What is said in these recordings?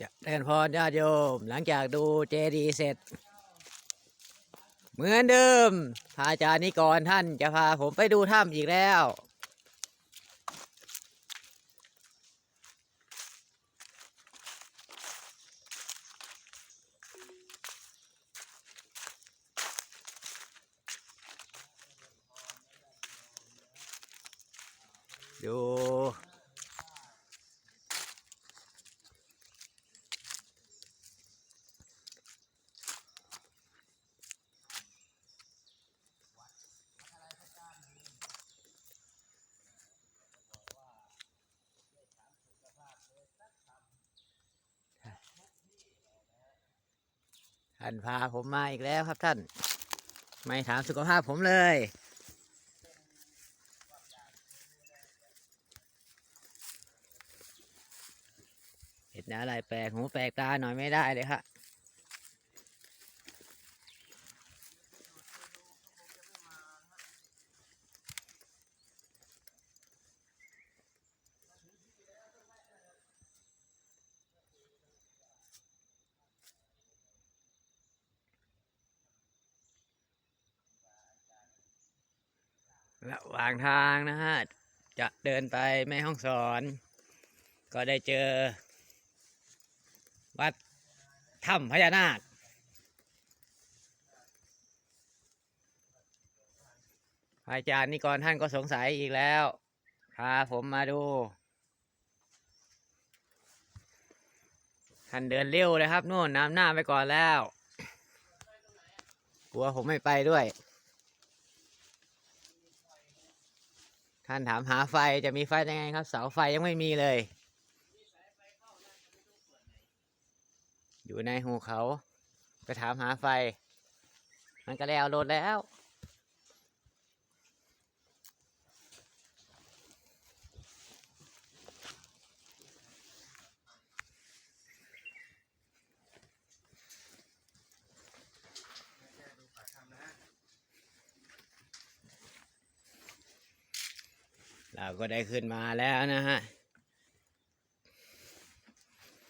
จะเดินพรญาติโยม หลังจากดูเจดีเสร็จ เหมือนเดิมพระอาจารย์นิกรท่านจะพาผมไปดูถ้ำอีกแล้ว ดู ท่านพาผมมาอีกแล้วครับท่าน ไม่ถามสุขภาพผมเลย เห็นอะไรแปลกหูแปลกตาหน่อยไม่ได้เลยครับ ระหว่างทางนะฮะ จะเดินไปแม่ห้องสอน ก็ได้เจอ วัดถ้ำพญานาคอาจารย์นิกรท่านก็สงสัยอีกแล้ว พาผมมาดู ท่านเดินเร็วเลยครับนู่นน้ำหน้าไปก่อนแล้ว กลัวผมไม่ไปด้วย ท่านถามหาไฟจะมีไฟยังไงครับ เสาไฟยังไม่มีเลย อยู่ในหูเขา ไปถามหาไฟ มันก็แล้วรถแล้ว เราก็ได้ขึ้นมาแล้วนะฮะ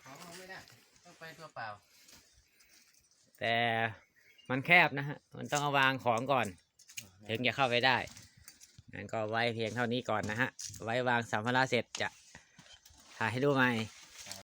ของเอาไม่ได้ต้องไปตัวเปล่า แต่มันแคบนะฮะ มันต้องเอาวางของก่อน ถึงจะเข้าไปได้งั้นก็ไว้เพียงเท่านี้ก่อนนะฮะ ไว้วางสัมภาระเสร็จจะถ่ายให้ดูใหม่